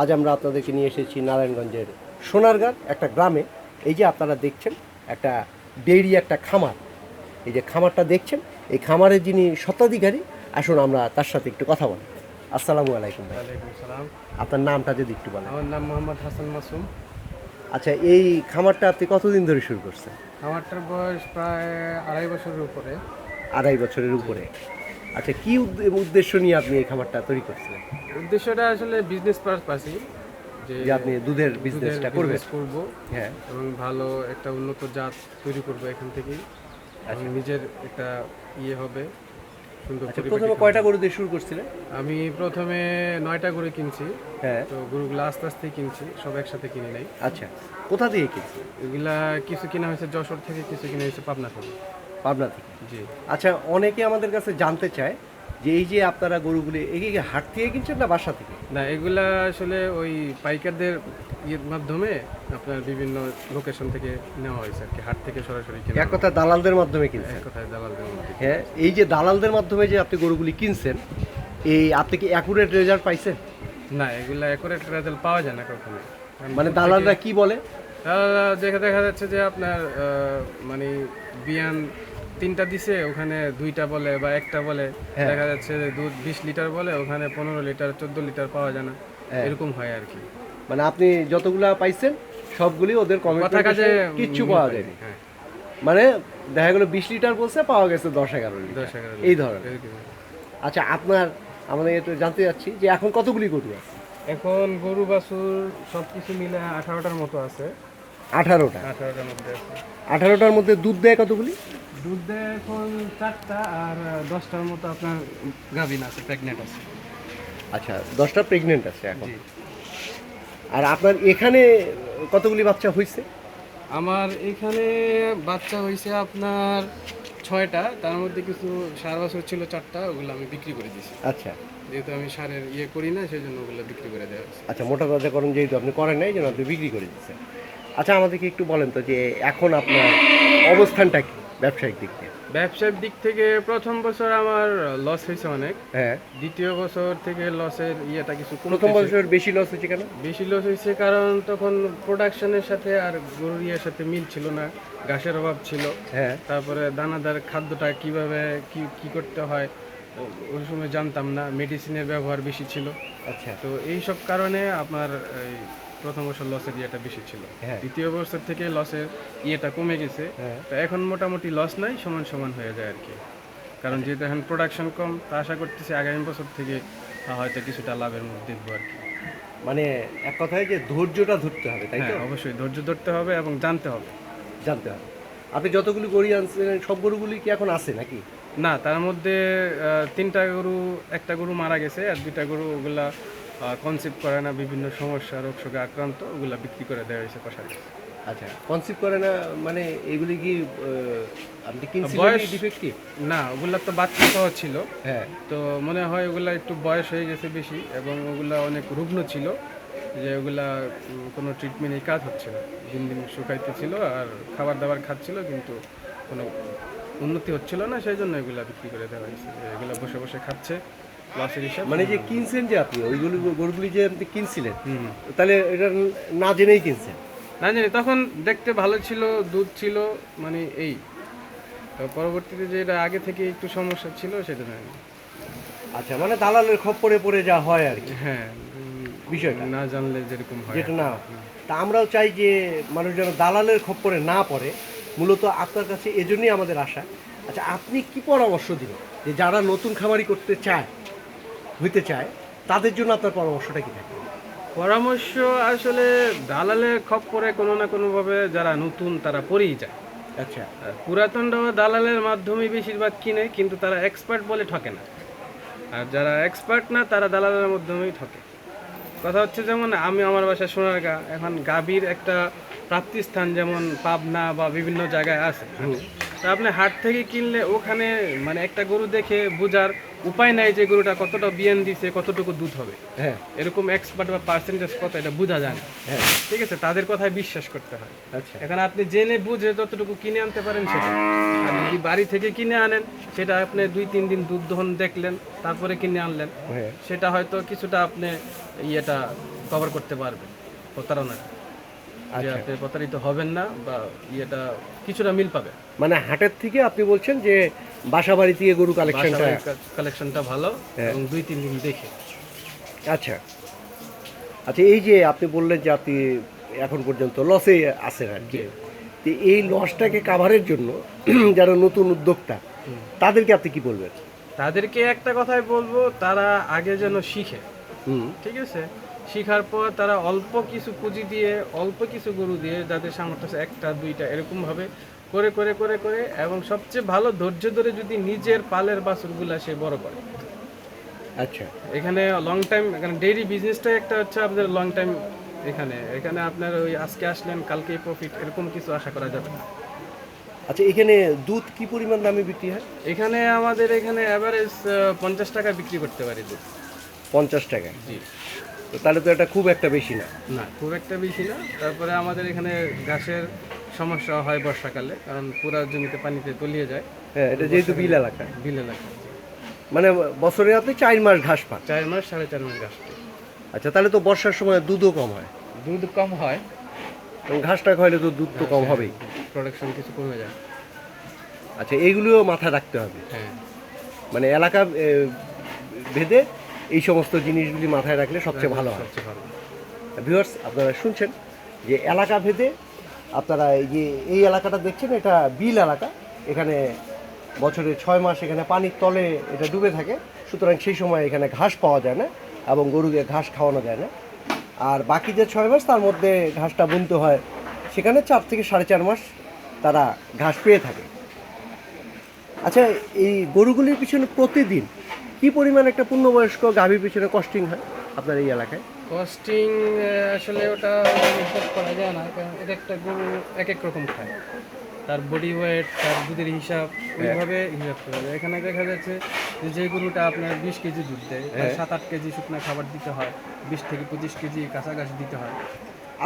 আজ আমরা আপনাদেরকে নিয়ে এসেছি নারায়ণগঞ্জের সোনারগাঁ একটা গ্রামে। এই যে আপনারা দেখছেন একটা ডেইরি একটা খামার। এই যে খামারটা দেখছেন এই খামারের যিনি স্বত্বাধিকারী আসুন আমরা তার সাথে একটু কথা বলি। আসসালামু আলাইকুম সালাম। আপনার নামটা যদি একটু বলেন। আমার নাম মোহাম্মদ হাসান মাসুম। আচ্ছা এই খামারটা আপনি কতদিন ধরে শুরু করছেন? খামারটার বয়স প্রায় আড়াই বছরের উপরে। আড়াই বছরের উপরে। আচ্ছা কি উদ্দেশ্য নিয়ে আপনি এই খামারটা তৈরি করছিলেন? উদ্দেশ্যটা আসলে বিজনেস পারপাসই যে আপনি দুধের বিজনেসটা করবেন। করব। হ্যাঁ। এবং ভালো একটা উন্নত জাত তৈরি করব এখান থেকেই। এবং নিজের একটা ইয়ে হবে আচ্ছা প্রথমে কয়টা গরু দিয়ে শুরু করছিলেন? আমি প্রথমে নয়টা করে কিনছি। হ্যাঁ। তো গরুগুলো আস্তে আস্তে কিনছি সব একসাথে কিনে নাই। আচ্ছা কোথা দিয়ে কিনছেন? এগুলা কিছু কিনা হয়েছে যশোর থেকে কিছু কিনা হয়েছে পাবনা থেকে। পাবনা থেকে। জি। আচ্ছা অনেকে আমাদের কাছে জানতে চায় যে এই যে আপনারা গরুগুলি এগিয়ে হাট থেকে কিনছেন না বাসা থেকে? না এগুলা আসলে ওই পাইকারদের ইয়ের মাধ্যমে আপনার বিভিন্ন লোকেশন থেকে নেওয়া হয়েছে আর কি। হাট থেকে সরাসরি এক কথা দালালদের মাধ্যমে কিনছেন? এক কথায় দালালদের মাধ্যমে হ্যাঁ এই যে দালালদের মাধ্যমে যে আপনি গরুগুলি কিনছেন এই আপনি কি অ্যাকুরেট রেজাল্ট পাইছেন? না এগুলা অ্যাকুরেট রেজাল্ট পাওয়া যায় না কখনো। মানে দালালরা কি বলে? দেখা দেখা যাচ্ছে যে আপনার মানে বিয়ান তিনটা দিছে ওখানে দুইটা বলে বা একটা বলে। হ্যাঁ। দেখা যাচ্ছে যে দুধ বিশ লিটার বলে ওখানে পনেরো লিটার চোদ্দ লিটার পাওয়া যায় না। হ্যাঁ। এরকম হয় আর কি। মানে আপনি যতগুলা পাইছেন সবগুলি ওদের কাজে কিচ্ছু পাওয়া যায়নি। হ্যাঁ। মানে দেখা গেলো বিশ লিটার বলছে পাওয়া গেছে দশ এগারো লিটার। দশ এগারো এই ধরনের। আচ্ছা আপনার আমাদের একটু জানতে চাচ্ছি যে এখন কতগুলি গরু আছে? এখন গরু বাছুর সব কিছু মিলে আঠারোটার মতো আছে। আঠারোটা। আঠারোটার মধ্যে আঠারোটার মধ্যে দুধ দেয় কতগুলি? দুধ দেয় এখন চারটা আর দশটার মতো আপনার গাভিন আছে প্রেগনেন্ট আছে। আচ্ছা দশটা প্রেগনেন্ট আছে এখন। জি। আর আপনার এখানে কতগুলি বাচ্চা হয়েছে আমার এখানে বাচ্চা হয়েছে আপনার ছয়টা তার মধ্যে কিছু সার বছর ছিল চারটা ওগুলো আমি বিক্রি করে দিয়েছি। আচ্ছা। যেহেতু আমি সারের ইয়ে করি না সেই জন্য ওগুলো বিক্রি করে দেওয়া হয়েছে। আচ্ছা মোটা তাজাকরণ যেহেতু আপনি করেন নাই যেন আপনি বিক্রি করে দিচ্ছেন আচ্ছা আমাদেরকে একটু বলেন তো যে এখন আপনার অবস্থানটা কি? ব্যবসায়িক দিক থেকে ব্যবসার দিক থেকে প্রথম বছর আমার লস হয়েছে অনেক। হ্যাঁ। দ্বিতীয় বছর থেকে লসের ইয়েটা কিছু প্রথম বছর বেশি লস হয়েছে কেন? বেশি লস হয়েছে কারণ তখন প্রোডাকশনের সাথে আর গরুর ইয়ের সাথে মিল ছিল না ঘাসের অভাব ছিল। হ্যাঁ। তারপরে দানাদার খাদ্যটা কীভাবে কি কি করতে হয় ওই সময় জানতাম না মেডিসিনের ব্যবহার বেশি ছিল। আচ্ছা। তো এই সব কারণে আপনার এই প্রথম বছর লসের ইয়েটা বেশি ছিল। হ্যাঁ। দ্বিতীয় বছর থেকে লসের ইয়েটা কমে গেছে। হ্যাঁ। তো এখন মোটামুটি লস নাই সমান সমান হয়ে যায় আর কি কারণ যেহেতু এখন প্রোডাকশন কম তা আশা করতেছি আগামী বছর থেকে হয়তো কিছুটা লাভের মুখ দেখব আর কি মানে এক কথায় যে ধৈর্যটা ধরতে হবে তাই তো? হ্যাঁ অবশ্যই ধৈর্য ধরতে হবে এবং জানতে হবে। জানতে হবে। আপনি যতগুলি গরু আনছেন সব গরুগুলি কি এখন আছে নাকি? না তার মধ্যে তিনটা গরু একটা গরু মারা গেছে আর দুইটা গরু ওগুলা কনসেপ্ট করে না বিভিন্ন সমস্যা রোগ শোকে আক্রান্ত ওগুলা বিক্রি করে দেওয়া হয়েছে কষারে আচ্ছা কনসিভ করে না মানে এগুলি কি আপনি ডিফেক্টিভ না ওগুলা তো বাচ্চা সহ ছিল। হ্যাঁ। তো মনে হয় ওগুলা একটু বয়স হয়ে গেছে বেশি এবং ওগুলা অনেক রুগ্ন ছিল যে ওগুলা কোনো ট্রিটমেন্টে কাজ হচ্ছে না। দিন দিন শুকাইতে ছিল আর খাবার দাবার খাচ্ছিল কিন্তু কোনো উন্নতি হচ্ছিল না সেই জন্য এগুলা বিক্রি করে দেওয়া হয়েছে। এগুলা বসে বসে খাচ্ছে। হিসাব মানে যে কিনছেন যে আপনি ওইগুলি গরুগুলি যে আপনি কিনছিলেন তাহলে এটা না জেনেই কিনছেন? না জানি তখন দেখতে ভালো ছিল দুধ ছিল মানে এই। পরবর্তীতে যেটা আগে থেকে একটু সমস্যা ছিল সেটা জানি আচ্ছা মানে দালালের খপ্পরে পড়ে যা হয় আর কি। হ্যাঁ বিষয়টা। না জানলে যেরকম হয়। যেটা না তা আমরাও চাই যে মানুষ যেন দালালের খপ্পরে না পড়ে মূলত আপনার কাছে এজন্যই আমাদের আশা। আচ্ছা আপনি কি পরামর্শ দিবেন যে যারা নতুন খামারি করতে চায় হইতে চায় তাদের জন্য আপনার পরামর্শটা কি থাকে? পরামর্শ আসলে দালালের খপ্পরে কোনো না কোনোভাবে যারা নতুন তারা পড়েই যায়। আচ্ছা। আর পুরাতনরাও দালালের মাধ্যমে বেশিরভাগ কিনে কিন্তু তারা এক্সপার্ট বলে ঠকে না। আর যারা এক্সপার্ট না তারা দালালের মাধ্যমেই ঠকে। কথা হচ্ছে যেমন আমি আমার বাসায় সোনারগা এখন গাভীর একটা প্রাপ্তিস্থান যেমন পাবনা বা বিভিন্ন জায়গায় আছে। তা আপনি হাট থেকে কিনলে ওখানে মানে একটা গরু দেখে বোঝার উপায় নাই যে গরুটা কতটা বিয়ান দিছে কতটুকু দুধ হবে। হ্যাঁ। এরকম এক্সপার্ট বা পার্সেন্টেজ কত এটা বোঝা যায় না। হ্যাঁ। ঠিক আছে তাদের কথায় বিশ্বাস করতে হয়। আচ্ছা। এখন আপনি জেনে বুঝে যতটুকু কিনে আনতে পারেন সেটা। আর যদি বাড়ি থেকে কিনে আনেন সেটা আপনি দুই তিন দিন দুধ দহন দেখলেন তারপরে কিনে আনলেন হ্যাঁ। সেটা হয়তো কিছুটা আপনি ইয়েটা কভার করতে পারবেন প্রতারণা যে আচ্ছা। আপনি প্রতারিত হবেন না বা ইয়েটা কিছুটা মিল পাবে। মানে হাটের থেকে আপনি বলছেন যে বাসা বাড়ি থেকে গরু কালেকশনটা কালেকশনটা ভালো হ্যাঁ। এবং দুই তিন দিন দেখে। আচ্ছা। আচ্ছা এই যে আপনি বললেন যে আপনি এখন পর্যন্ত লসে আছেন আর কি। তো এই লসটাকে কাভারের জন্য যারা নতুন উদ্যোক্তা তাদেরকে আপনি কি বলবেন? তাদেরকে একটা কথাই বলব তারা আগে যেন শিখে। ঠিক আছে? শিখার পর তারা অল্প কিছু পুঁজি দিয়ে অল্প কিছু গরু দিয়ে যাদের সামর্থ্য আছে একটা দুইটা এরকম ভাবে করে করে করে করে এবং সবচেয়ে ভালো ধৈর্য ধরে যদি নিজের পালের বাছুরগুলা সে বড় করে। আচ্ছা। এখানে লং টাইম এখানে ডেইরি বিজনেসটাই একটা হচ্ছে আপনাদের লং টাইম এখানে। এখানে আপনার ওই আজকে আসলেন কালকে প্রফিট এরকম কিছু আশা করা যাবে না। আচ্ছা এখানে দুধ কি পরিমাণ দামে বিক্রি হয়? এখানে আমাদের এখানে অ্যাভারেজ পঞ্চাশ টাকা বিক্রি করতে পারি দুধ। পঞ্চাশ টাকা জি। তো তাহলে তো এটা খুব একটা বেশি না। না খুব একটা বেশি না। তারপরে আমাদের এখানে ঘাসের সমস্যা হয় বর্ষাকালে কারণ পুরা জমিতে পানিতে তলিয়ে যায়। হ্যাঁ এটা যেহেতু বিল এলাকা। বিল এলাকা। মানে বছরে আপনি চার মাস ঘাস পান? চার মাস সাড়ে চার মাস ঘাস পাই। আচ্ছা তাহলে তো বর্ষার সময় দুধও কম হয়। দুধ কম হয়। ঘাসটা খাইলে তো দুধ তো কম হবেই। প্রোডাকশন কিছু কমে যায়। আচ্ছা এইগুলোও মাথায় রাখতে হবে। হ্যাঁ। মানে এলাকা ভেদে এই সমস্ত জিনিসগুলি মাথায় রাখলে সবচেয়ে ভালো হয়। ভিউয়ার্স আপনারা শুনছেন যে এলাকা ভেদে আপনারা এই যে এই এলাকাটা দেখছেন এটা বিল এলাকা। এখানে বছরে ছয় মাস এখানে পানির তলে এটা ডুবে থাকে। সুতরাং সেই সময় এখানে ঘাস পাওয়া যায় না এবং গরুকে ঘাস খাওয়ানো যায় না। আর বাকি যে ছয় মাস তার মধ্যে ঘাসটা বুনতে হয়। সেখানে চার থেকে সাড়ে চার মাস তারা ঘাস পেয়ে থাকে। আচ্ছা এই গরুগুলির পিছনে প্রতিদিন কি পরিমাণ একটা পূর্ণবয়স্ক গাভীর পিছনে কস্টিং হয় আপনার এই এলাকায়? কস্টিং আসলে ওটা হিসাব করা যায় না কারণ এক একটা গরু এক এক রকম খায়। তার বডি ওয়েট তার দুধের হিসাব ওইভাবে হিসাব করা যায়। এখানে দেখা যাচ্ছে যে যে গরুটা আপনার বিশ কেজি দুধ দেয় হ্যাঁ। সাত আট কেজি শুকনো খাবার দিতে হয় বিশ থেকে পঁচিশ কেজি কাছাকাছি দিতে হয়।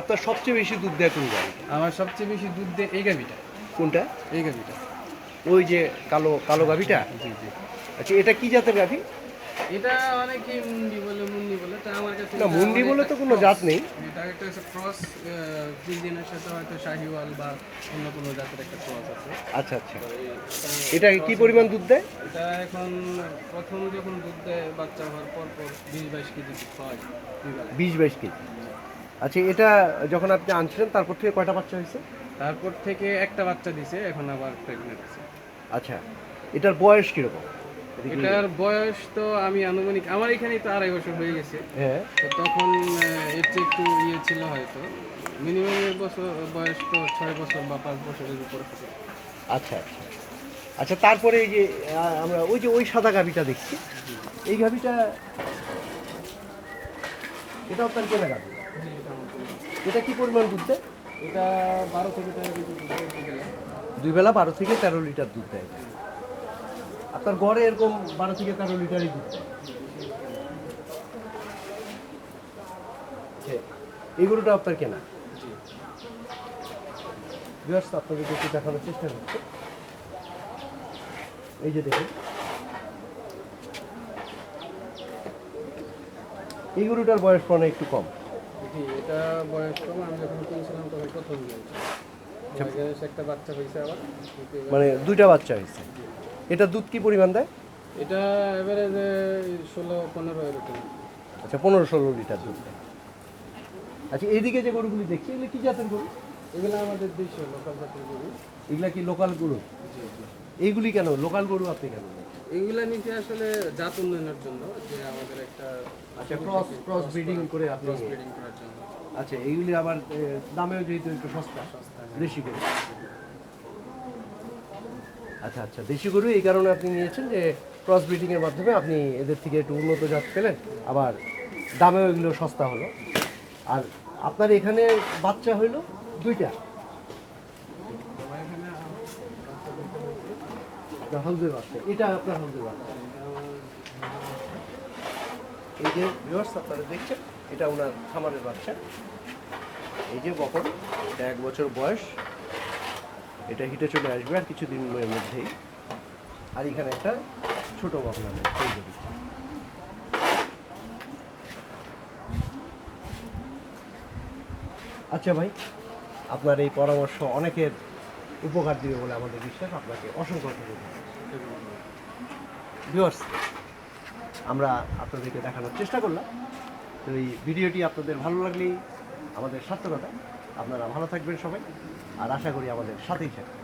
আপনার সবচেয়ে বেশি দুধ দেয় কোন গাভী আমার সবচেয়ে বেশি দুধ দেয় এই গাভিটা। কোনটা? এই গাভিটা। ওই যে কালো কালো গাভীটা? জি জি। আচ্ছা এটা কি জাতের গাভী? এটা অনেকে মুন্ডি বলে মুন্ডি বলে তা আমার কাছে না মুন্ডি বলে তো কোনো জাত নেই। এটা একটা ক্রস ফ্রিজিয়ানের সাথে হয়তো শাহিওয়াল বা অন্য কোনো জাতের একটা ক্রস আছে। আচ্ছা আচ্ছা। এটা কি পরিমাণ দুধ দেয়? এটা এখন প্রথম যখন দুধ দেয় বাচ্চা হওয়ার পর পর বিশ বাইশ কেজি দুধ হয় বিশ বাইশ কেজি। আচ্ছা এটা যখন আপনি আনছিলেন তারপর থেকে কয়টা বাচ্চা হয়েছে? তারপর থেকে একটা বাচ্চা দিছে এখন আবার প্রেগনেন্ট আছে। আচ্ছা এটার বয়স কীরকম? এটার বয়স তো আমি আনুমানিক আমার এখানেই তো আড়াই বছর হয়ে গেছে। হ্যাঁ। তো তখন এর চেয়ে একটু ইয়ে ছিল হয়তো। মিনিমাম এক বছর বয়স তো ছয় বছর বা পাঁচ বছরের উপরে আচ্ছা আচ্ছা। আচ্ছা তারপরে এই যে আমরা ওই যে ওই সাদা গাভিটা দেখছি। এই গাভিটা এটা আপনার কেনা গাভি। এটা কি পরিমাণ দুধ দেয়? এটা বারো থেকে তেরো দিতে দুই বেলা বারো থেকে তেরো লিটার দুধ দেয়। আপনার গড়ে এরকম বারো থেকে তেরো লিটারই দুধ আচ্ছা, এই গরুটা আপনার কেনা? জি। বিয়ার্স আপনাদেরকে একটু দেখানোর চেষ্টা করছি। এই যে দেখুন। এই গরুটার বয়স মনে একটু কম। এটা বয়স কম আমি যখন কিনছিলাম তখন প্রথম একটা বাচ্চা হয়েছে আবার মানে দুইটা বাচ্চা হয়েছে। এটা দুধ কি পরিমাণ দেয়? এটা এভারেজে ষোলো পনেরো এরকম। আচ্ছা পনেরো ষোলো লিটার দুধ দেয়। আচ্ছা এইদিকে যে গরুগুলি দেখছি এগুলো কি জাতের গরু? এগুলো আমাদের দেশীয় লোকাল জাতের গরু। এগুলা কি লোকাল গরু? এইগুলি কেন লোকাল গরু আপনি কেন? এগুলা নিচে আসলে জাত উন্নয়নের জন্য যে আমাদের একটা আচ্ছা ক্রস ক্রস ব্রিডিং করে আপনি ক্রস ব্রিডিং করার জন্য। আচ্ছা এইগুলি আবার দামেও যেহেতু একটু সস্তা সস্তা দেশি গরু। আচ্ছা আচ্ছা। দেশি গরু এই কারণে আপনি নিয়েছেন যে ক্রস ব্রিডিং এর মাধ্যমে আপনি এদের থেকে একটু উন্নত জাত পেলেন, আবার দামেও এগুলো সস্তা হলো। আর আপনার এখানে বাচ্চা হইল দুইটা। হাউজের বাচ্চা, এটা আপনার হাউজের বাচ্চা। এই যে ভিউয়ার্স আপনারা দেখছেন, এটা ওনার খামারের বাচ্চা। এই যে বকন, এটা এক বছর বয়স। এটা হিটে চলে আসবে আর কিছু কিছুদিন মধ্যেই। আর এখানে একটা ছোট বকন দিচ্ছি। আচ্ছা ভাই, আপনার এই পরামর্শ অনেকের উপকার দিবে বলে আমাদের বিশ্বাস, আপনাকে অসংখ্য ধন্যবাদ। আমরা আপনাদেরকে দেখানোর চেষ্টা করলাম। তো এই ভিডিওটি আপনাদের ভালো লাগলেই আমাদের সার্থকতা। আপনারা ভালো থাকবেন সবাই। আর আশা করি আমাদের সাথেই থাকবেন।